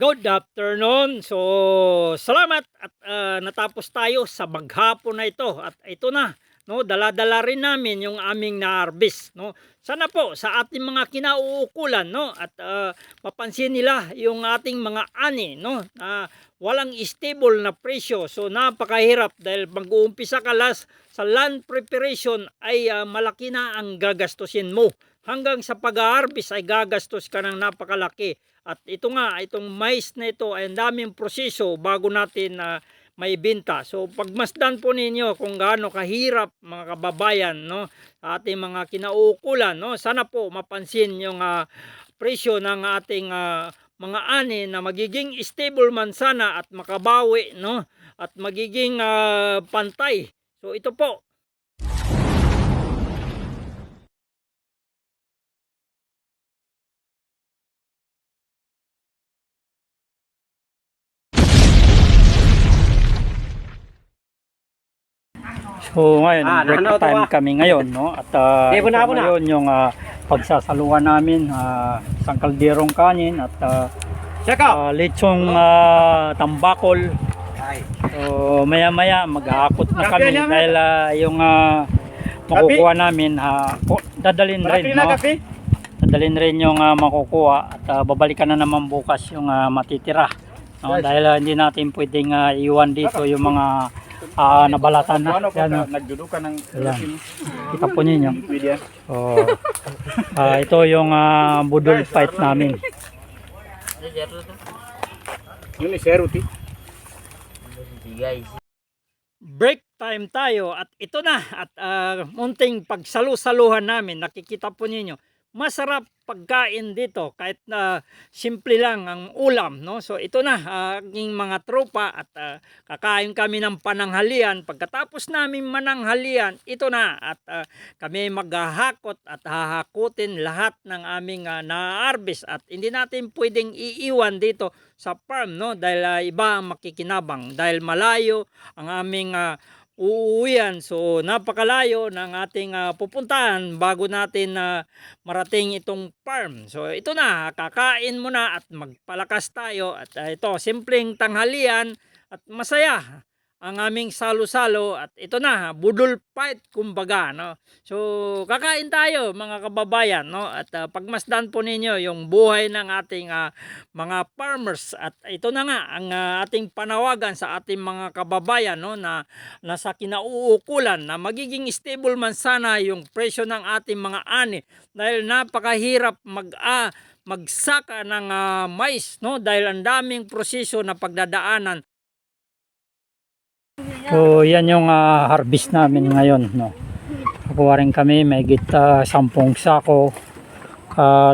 Good afternoon. So, salamat at ah, natapos tayo sa maghapon na ito at ito na, no, dala-dala rin namin yung aming na-harvest, no. Sana po sa ating mga kinauukulan, no, at ah, mapansin nila yung ating mga ani, no, na walang stable na presyo. So, napakahirap dahil mag-uumpisa ka las sa land preparation ay ah, malaki na ang gagastusin mo. Hanggang sa pag-harvest ay gagastos ka ng napakalaki. At ito nga, itong mais na ito ay daming proseso bago natin na may benta. So pagmasdan po ninyo kung gaano kahirap mga kababayan no ating mga kinauukulan no. Sana po mapansin yung ah, presyo ng ating ah, mga ani na magiging stable man sana at makabawi no at magiging ah, pantay. So ito po So ngayon, Ah, break to, time ah. kami ngayon, no? At uh, buna, buna. ngayon yung ah, pagsasaluhan namin, ah, isang kalderong kanin at uh, Check out! lechong ah, tambakol. So maya maya maghahakot na kami dahil ah, yung ah, makukuha namin, ha, ko- dadalhin rin, na no? kape. Dadalhin rin yung ah, makukuha at ah, babalikan na naman bukas yung ah, matitira. No? Dahil ah, hindi natin pwedeng ah, iwan dito yung mga ah, nabalatan na. Ano Yan, oh. nagdudo ka ng Ayan. Kita po ninyo. media. So, ah, ito yung ah, budol fight namin. Yun ni Zero T. Break time tayo at ito na at ah, munting pagsalu-saluhan namin. Nakikita po ninyo. Masarap pagkain dito kahit na simple lang ang ulam no? So ito na ah, aking mga tropa at ah, kakain kami ng pananghalian. Pagkatapos namin mananghalian ito na at ah, kami maghahakot at hahakutin lahat ng aming ah, na-harvest at hindi natin pwedeng iiwan dito sa farm no? Dahil ah, iba ang makikinabang. Dahil malayo ang aming ah, uuwian. So napakalayo ng ating ah, pupuntahan bago natin na marating itong farm. So ito na kakain muna at magpalakas tayo. At ah, ito simpleng tanghalian at masaya ang aming salo-salo at ito na budol fight kumbaga no? So kakain tayo mga kababayan no? At ah, pagmasdan po ninyo yung buhay ng ating ah, mga farmers. At ito na nga ang ah, ating panawagan sa ating mga kababayan no? Na nasa kinauukulan na magiging stable man sana yung presyo ng ating mga ani dahil napakahirap mag ah, magsaka ng ah, mais no? Dahil ang daming proseso na pagdadaanan So yan yung ah, harvest namin ngayon no. Kukuha rin kami may gita sampung sako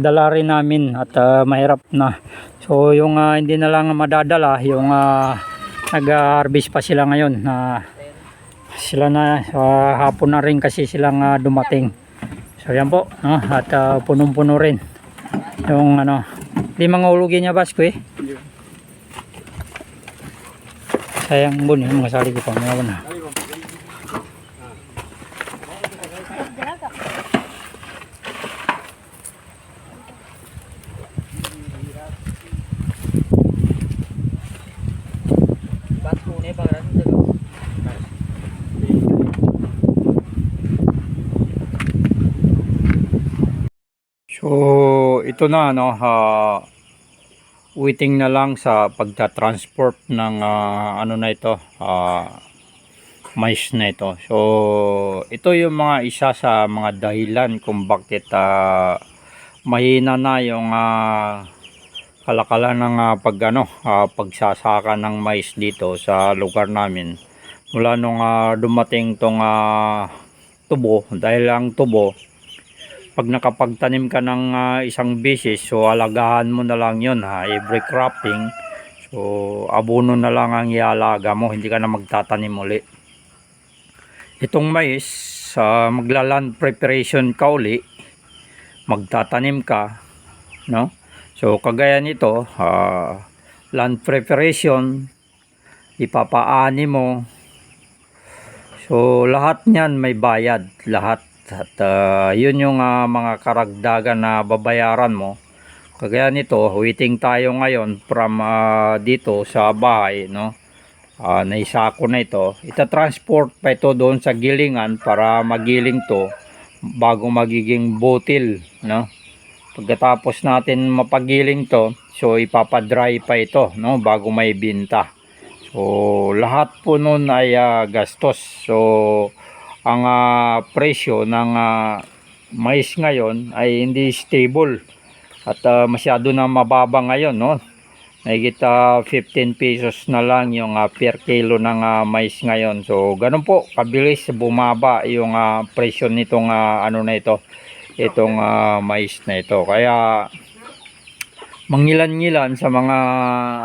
dala rin namin at ah, mahirap na. So yung ah, hindi na lang madadala yung ah, nag-harvest pa sila ngayon na sila na sa hapon na rin kasi silang ah, dumating. So yan po no? at ah, punong-puno rin yung ano mga ulugin niya Basko eh. Sayang bun yung mga sali ko pa mga na. So, ito na no, ah, waiting na lang sa pagta-transport ng ah, ano na ito, ah, mais na ito. So, ito yung mga isa sa mga dahilan kung bakit ah, mahina na yung ah, kalakalan ng ah, pag ano, ah, pagsasaka ng mais dito sa lugar namin. Mula nung ah, dumating tong ah, tubo, dahil ang tubo pag nakapagtanim ka ng ah, isang bisis, so alagahan mo na lang yun ha, every cropping. So abono na lang ang ialaga mo, hindi ka na magtatanim uli. Itong mais, sa maglaland preparation ka uli, magtatanim ka, no? So kagaya nito, ah, land preparation, ipapaani mo. So lahat niyan may bayad, lahat at ah, yun yung ah, mga karagdagan na babayaran mo kagaya nito, waiting tayo ngayon from ah, dito sa bahay, no? Ah, naisako na ito. Ita-transport pa ito doon sa gilingan para magiling to bago magiging botil, no? Pagkatapos natin mapagiling to, so ipapadry pa ito, no? Bago may binta. So, lahat po nun ay ah, gastos. So, ang ah, presyo ng ah, mais ngayon ay hindi stable. At ah, masyado na mababa ngayon no? Nagit 15 pesos na lang yung ah, per kilo ng ah, mais ngayon. So ganun po kabilis bumaba yung ah, presyo nitong ah, ano na ito itong ah, mais na ito. Kaya mangilan-ngilan sa mga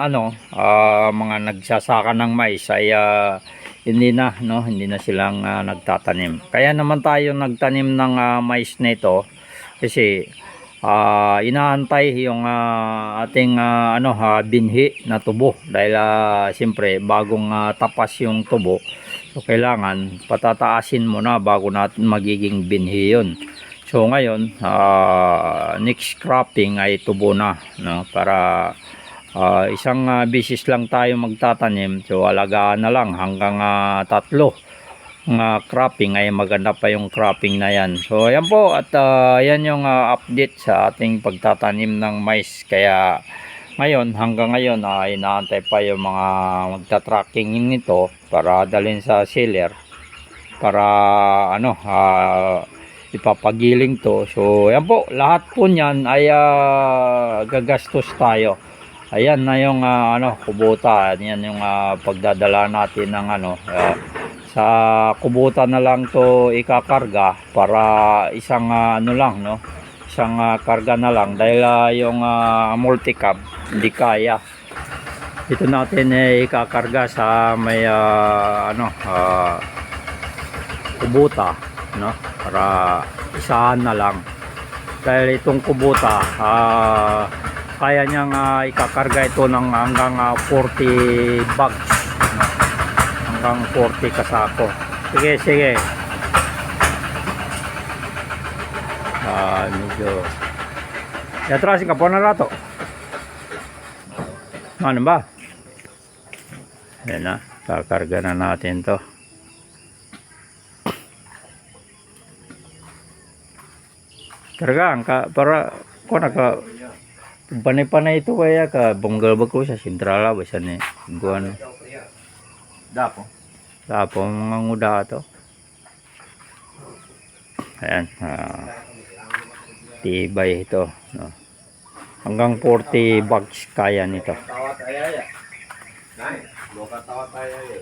ano ah, mga nagsasaka ng mais ay ah, hindi na no? Hindi na silang ah, nagtatanim. Kaya naman tayo nagtanim ng ah, mais na ito kasi ah, inaantay yung ah, ating ah, ano ha, binhi na tubo. Dahil ah, siyempre bagong ah, tapas yung tubo so kailangan patataasin mo na bago natin magiging binhi yun. So ngayon ah, next cropping ay tubo na no? Para Ah, isang ah, bisis lang tayo magtatanim. So alagaan na lang hanggang ah, tatlo. Nga cropping ay maganda pa yung cropping na yan. So yan po at ah, yan yung ah, update sa ating pagtatanim ng mais. Kaya ngayon hanggang ngayon ay inaantay pa yung mga magta-tracking nito para dalhin sa seller para ano ah, ipapagiling to. So yan po lahat po niyan ay ah, gagastos tayo Ayan na yung ah, ano kubuta. Yan yung ah, pagdadala natin ng ano ah, sa kubuta na lang to ikakarga para isang ah, ano lang no. Isang ah, karga na lang dahil ah, yung ah, multicab hindi kaya. Ito natin eh ikakarga sa may ah, ano ah, kubuta no para isahan na lang. Dahil itong kubuta ah kaya niyang ah, ikakarga ito ng hanggang ah, 40 bags. Hanggang 40 kasako. Sige sige. Ah medyo yatrasin ka po na rato. Ano ba? Yan na kakarga na natin to. Kargaan ka para ko naka panay-panay ito kaya ka bonggal ba ko sa sentrala ba sa ni guan Dapo. tapo mga nguda to ayan ah, tibay ito no. hanggang 40 bags kaya nito. Nay, loka tawat ayaya.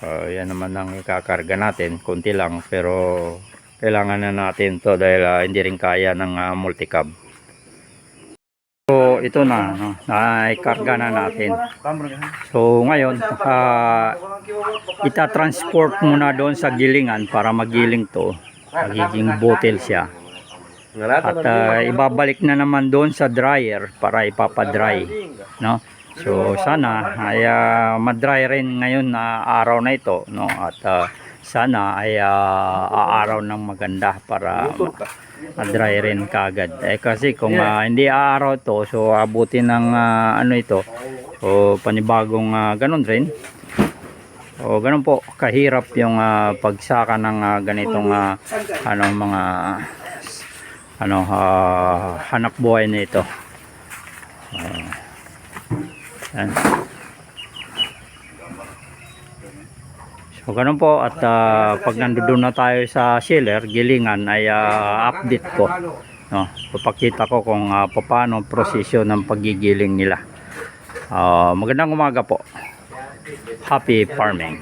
So, yan naman ang ikakarga natin. Kunti lang pero kailangan na natin to dahil ah, hindi rin kaya ng ah, multicab. So ito na, no, naikarga na natin. So ngayon, ah, itatransport muna doon sa gilingan para magiling to. Magiging bottle siya. At ah, ibabalik na naman doon sa dryer para ipapadry. No? So sana ay ah, madry rin ngayon na araw na ito. No? At ah, sana ay ah, aaraw ng maganda para ma-dry rin kagad. Eh kasi kung ah, hindi aaraw to, so abutin ng ah, ano ito, o panibagong ah, ganun rin. O ganun po, kahirap yung ah, pagsaka ng ah, ganitong ah, ano mga ano ah, hanap buhay na ito. Ah, yan. So ganun po at ah, pag nandoon na tayo sa seller, gilingan ay ah, update ko. No, papakita ko kung uh, paano ang prosesyo ng paggigiling nila. Ah, magandang umaga po. Happy farming.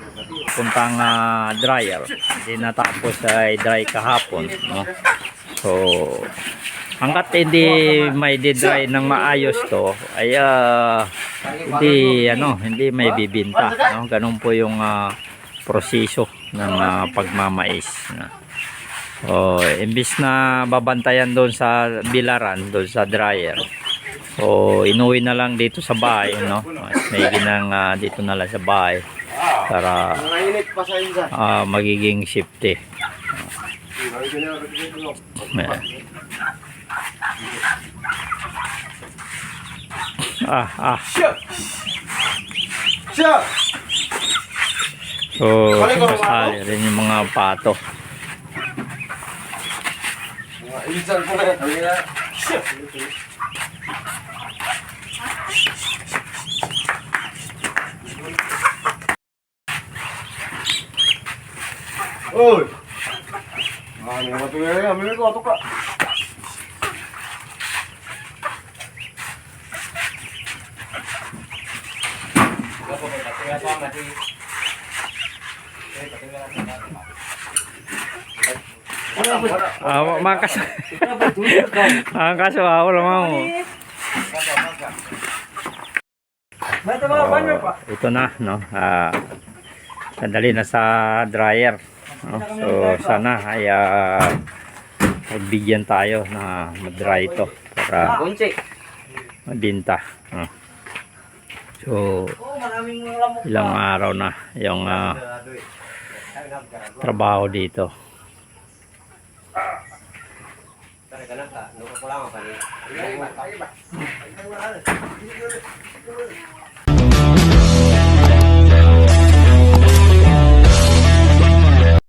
Puntang ah, dryer. Hindi natapos ay dry kahapon, no. So hanggat hindi may dry ng maayos to ay ah, hindi ano hindi may bibinta no ganun po yung ah, proseso ng ah, pagmamais no? oh imbis na babantayan doon sa bilaran doon sa dryer so inuwi na lang dito sa bahay no mas may ginang ah, dito na lang sa bahay para ah, magiging safety Ayan. Ah, ah. Siya! Siya! So, masali rin yung mga pato. Mga insan po na. Ang ina. Siya! Oy! Ah, may mga tuloy na. May mga ka. Ah, ma- makas. ah, kaso ah, wala mo. Oh, ito na, no. Ah, sandali na sa dryer. No? So, sana ay ah, pagbigyan tayo na mag-dry ito para mabinta. no? So, ilang araw na yung ah, trabaho dito.